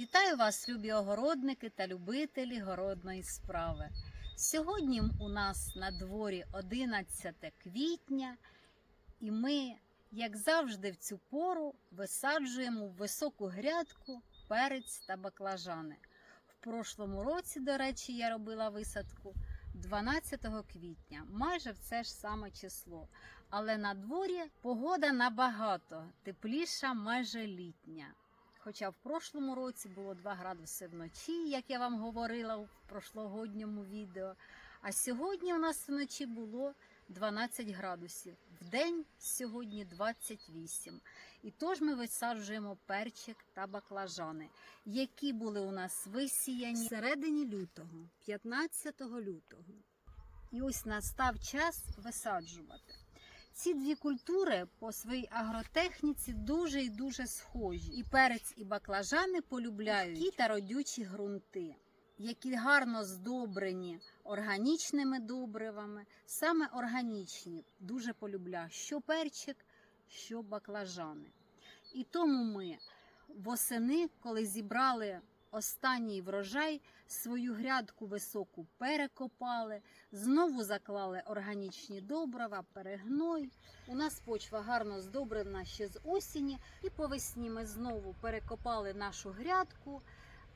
Вітаю вас, любі огородники та любителі городної справи. Сьогодні у нас на дворі 11 квітня, і ми, як завжди, в цю пору висаджуємо в високу грядку перець та баклажани. В прошлому році, до речі, я робила висадку 12 квітня, майже в це ж саме число. Але на дворі погода набагато тепліша, майже літня. Хоча в прошлому році було 2 градуси вночі, як я вам говорила в прошлогодньому відео. А сьогодні у нас вночі було 12 градусів. В день сьогодні 28. І тож ми висаджуємо перчик та баклажани, які були у нас висіяні в середині лютого, 15 лютого. І ось настав час висаджувати. Ці дві культури по своїй агротехніці дуже і дуже схожі. І перець, і баклажани полюбляють ті та родючі ґрунти, які гарно здобрені органічними добривами. Саме органічні дуже полюбляю що перчик, що баклажани. І тому ми восени, коли зібрали останній врожай, свою грядку високу перекопали, знову заклали органічні добрива, перегной. У нас почва гарно здобрена ще з осені, і по весні ми знову перекопали нашу грядку,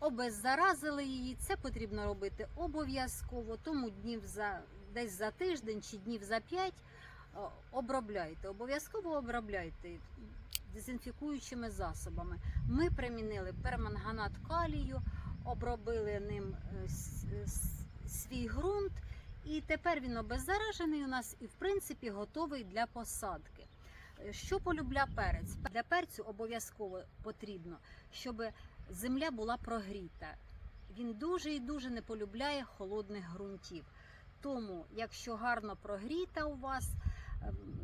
обеззаразили її. Це потрібно робити обов'язково, тому днів за десь за тиждень чи днів за п'ять обробляйте. Обов'язково обробляйте дезінфікуючими засобами. Ми примінили перманганат калію, обробили ним е, с- свій ґрунт. І тепер він обеззаражений у нас і, в принципі, готовий для посадки. Е, Що полюбля перець? Для перцю обов'язково потрібно, щоб земля була прогріта. Він дуже і дуже не полюбляє холодних ґрунтів. Тому, якщо гарно прогріта у вас,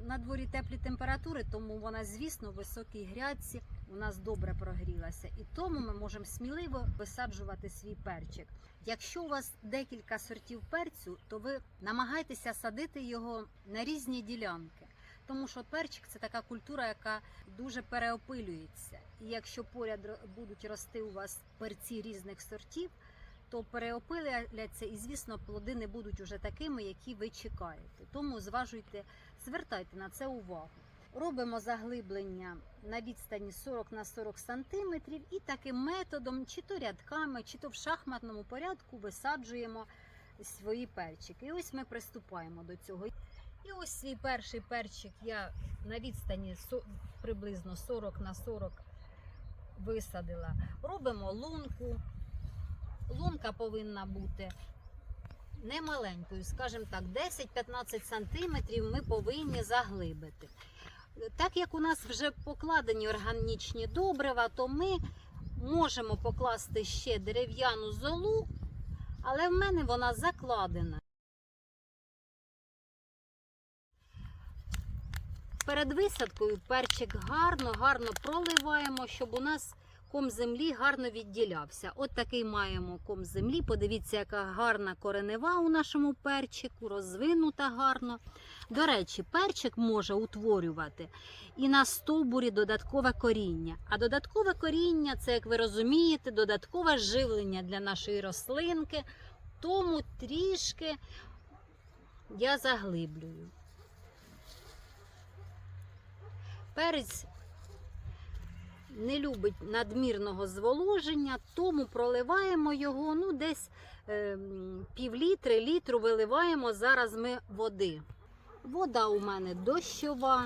на дворі теплі температури, тому вона, звісно, в високій грядці у нас добре прогрілася. І тому ми можемо сміливо висаджувати свій перчик. Якщо у вас декілька сортів перцю, то ви намагайтеся садити його на різні ділянки. Тому що перчик це така культура, яка дуже переопилюється. І якщо поряд будуть рости у вас перці різних сортів, то переопиляться і, звісно, плоди не будуть уже такими, які ви чекаєте. Тому зважуйте, звертайте на це увагу. Робимо заглиблення на відстані 40 на 40 сантиметрів і таким методом, чи то рядками, чи то в шахматному порядку висаджуємо свої перчики. І ось ми приступаємо до цього. І ось свій перший перчик я на відстані приблизно 40 на 40 висадила. Робимо лунку. Лунка повинна бути не маленькою, скажімо так, 10-15 сантиметрів ми повинні заглибити. Так як у нас вже покладені органічні добрива, то ми можемо покласти ще дерев'яну золу, але в мене вона закладена. Перед висадкою перчик гарно, гарно проливаємо, щоб у нас ком землі гарно відділявся. От такий маємо ком землі. Подивіться, яка гарна коренева у нашому перчику, розвинута гарно. До речі, перчик може утворювати і на стовбурі додаткове коріння. А додаткове коріння це, як ви розумієте, додаткове живлення для нашої рослинки. Тому трішки я заглиблюю. Перець не любить надмірного зволоження, тому проливаємо його ну, десь е, пів літру виливаємо зараз ми води. Вода у мене дощова,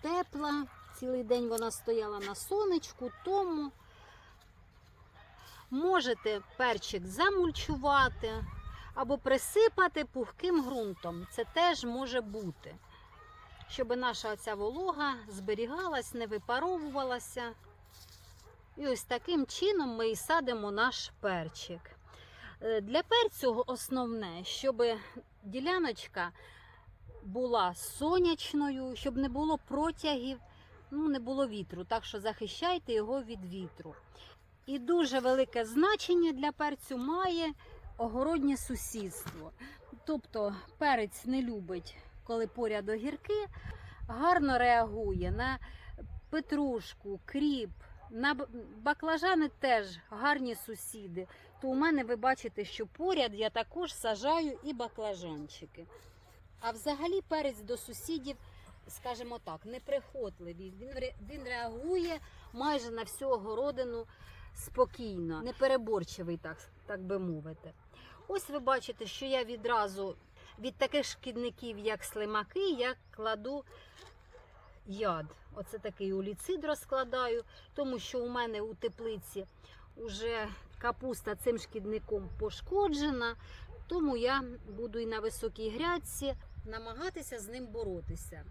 тепла. Цілий день вона стояла на сонечку, тому можете перчик замульчувати або присипати пухким ґрунтом. Це теж може бути щоб наша оця волога зберігалась, не випаровувалася. І ось таким чином ми і садимо наш перчик. Е, Для перцю основне, щоб діляночка була сонячною, щоб не було протягів, ну, не було вітру, так що захищайте його від вітру. І дуже велике значення для перцю має огороднє сусідство. Тобто перець не любить коли поряд огірки, гарно реагує на петрушку, кріп, На баклажани теж гарні сусіди. То у мене ви бачите, що поряд я також сажаю і баклажанчики. А взагалі перець до сусідів, скажімо так, неприхотливий. Він, він реагує майже на всю огородину спокійно, непереборчивий, так, так би мовити. Ось ви бачите, що я відразу від таких шкідників, як слимаки, я кладу яд. Оце такий уліцид розкладаю, тому що у мене у теплиці вже капуста цим шкідником пошкоджена, тому я буду і на високій грядці намагатися з ним боротися.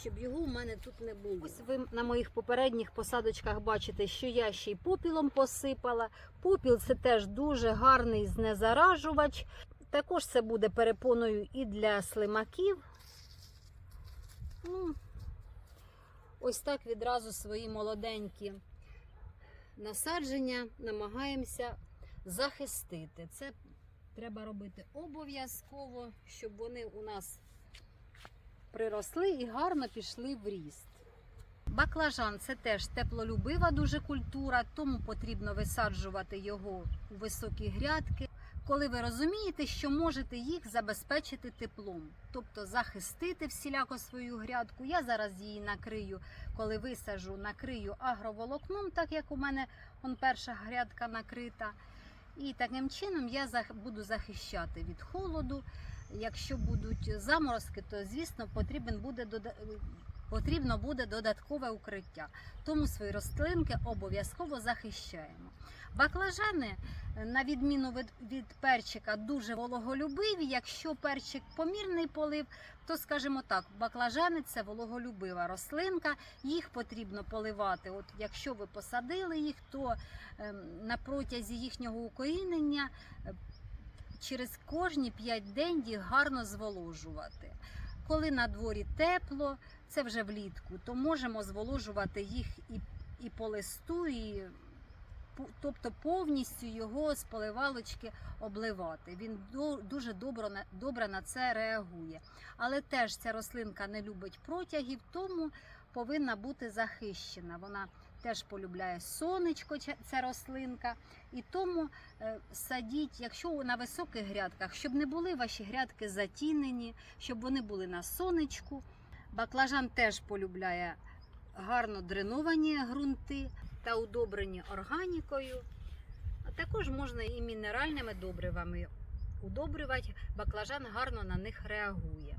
Щоб його у мене тут не було. Ось ви на моїх попередніх посадочках бачите, що я ще й попілом посипала. Попіл це теж дуже гарний знезаражувач. Також це буде перепоною і для слимаків. Ну, ось так відразу свої молоденькі насадження намагаємося захистити. Це треба робити обов'язково, щоб вони у нас приросли і гарно пішли в ріст. Баклажан це теж теплолюбива дуже культура, тому потрібно висаджувати його у високі грядки, коли ви розумієте, що можете їх забезпечити теплом, тобто захистити всіляко свою грядку. Я зараз її накрию, коли висаджу, накрию агроволокном, так як у мене он перша грядка накрита. І таким чином я буду захищати від холоду. Якщо будуть заморозки, то звісно потрібен буде потрібно буде додаткове укриття. Тому свої рослинки обов'язково захищаємо. Баклажани, на відміну від, від перчика, дуже вологолюбиві. Якщо перчик помірний полив, то скажімо так, баклажани це вологолюбива рослинка. Їх потрібно поливати. От якщо ви посадили їх, то ем, на протязі їхнього укорінення е, через кожні 5 день їх гарно зволожувати. Коли на дворі тепло, це вже влітку, то можемо зволожувати їх і, і по листу, і тобто повністю його з поливалочки обливати. Він дуже добре, на- добре на це реагує. Але теж ця рослинка не любить протягів, тому повинна бути захищена. Вона теж полюбляє сонечко, ця- рослинка. І тому е, садіть, якщо на високих грядках, щоб не були ваші грядки затінені, щоб вони були на сонечку. Баклажан теж полюбляє гарно дреновані ґрунти та удобрені органікою. А також можна і мінеральними добривами удобрювати. Баклажан гарно на них реагує.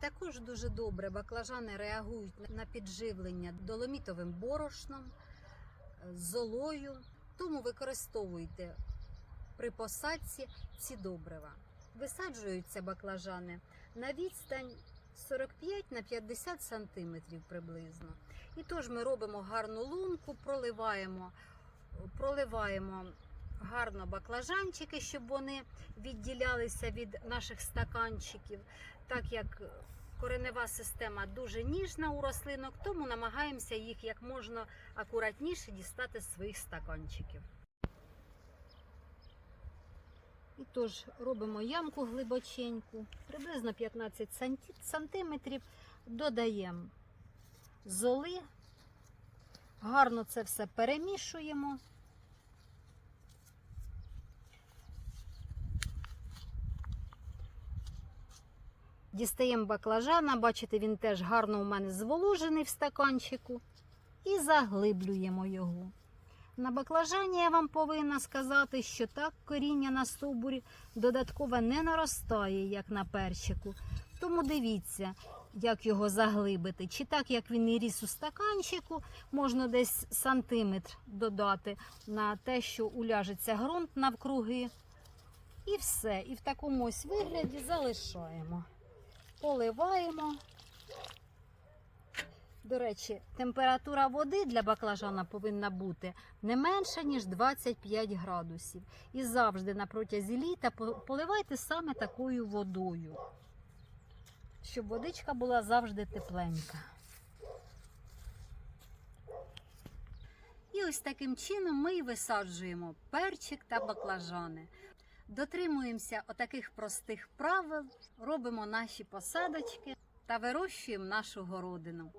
Також дуже добре баклажани реагують на підживлення доломітовим борошном, е, золою. Тому використовуйте при посадці ці добрива. Висаджуються баклажани на відстань 45 на 50 сантиметрів приблизно. І тож ми робимо гарну лунку, проливаємо, проливаємо гарно баклажанчики, щоб вони відділялися від наших стаканчиків, так як коренева система дуже ніжна у рослинок, тому намагаємося їх як можна акуратніше дістати з своїх стаканчиків. І тож робимо ямку глибоченьку, приблизно 15 санті- сантиметрів, додаємо золи, гарно це все перемішуємо. Дістаємо баклажана, бачите, він теж гарно у мене зволожений в стаканчику. І заглиблюємо його. На баклажані я вам повинна сказати, що так коріння на стовбурі додатково не наростає, як на перчику. Тому дивіться, як його заглибити. Чи так, як він і ріс у стаканчику, можна десь сантиметр додати на те, що уляжеться ґрунт навкруги. І все. І в такому ось вигляді залишаємо. Поливаємо. До речі, температура води для баклажана повинна бути не менша, ніж 25 градусів. І завжди на протязі літа поливайте саме такою водою, щоб водичка була завжди тепленька. І ось таким чином ми і висаджуємо перчик та баклажани. Дотримуємося отаких простих правил, робимо наші посадочки та вирощуємо нашу городину.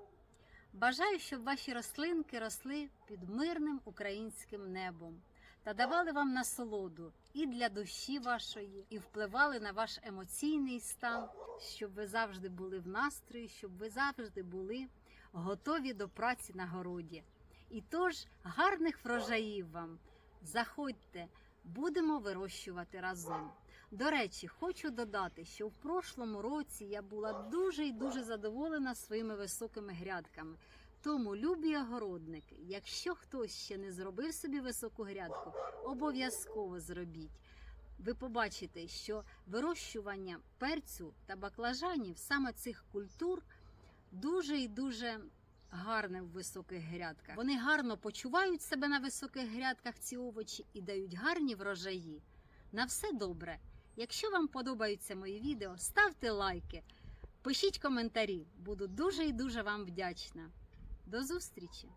Бажаю, щоб ваші рослинки росли під мирним українським небом та давали вам насолоду і для душі вашої, і впливали на ваш емоційний стан, щоб ви завжди були в настрої, щоб ви завжди були готові до праці на городі. І тож гарних врожаїв вам! Заходьте, будемо вирощувати разом. До речі, хочу додати, що в прошлому році я була дуже і дуже задоволена своїми високими грядками. Тому, любі огородники, якщо хтось ще не зробив собі високу грядку, обов'язково зробіть. Ви побачите, що вирощування перцю та баклажанів саме цих культур дуже і дуже гарне в високих грядках. Вони гарно почувають себе на високих грядках ці овочі і дають гарні врожаї. На все добре. Якщо вам подобаються мої відео, ставте лайки, пишіть коментарі. Буду дуже і дуже вам вдячна. До зустрічі!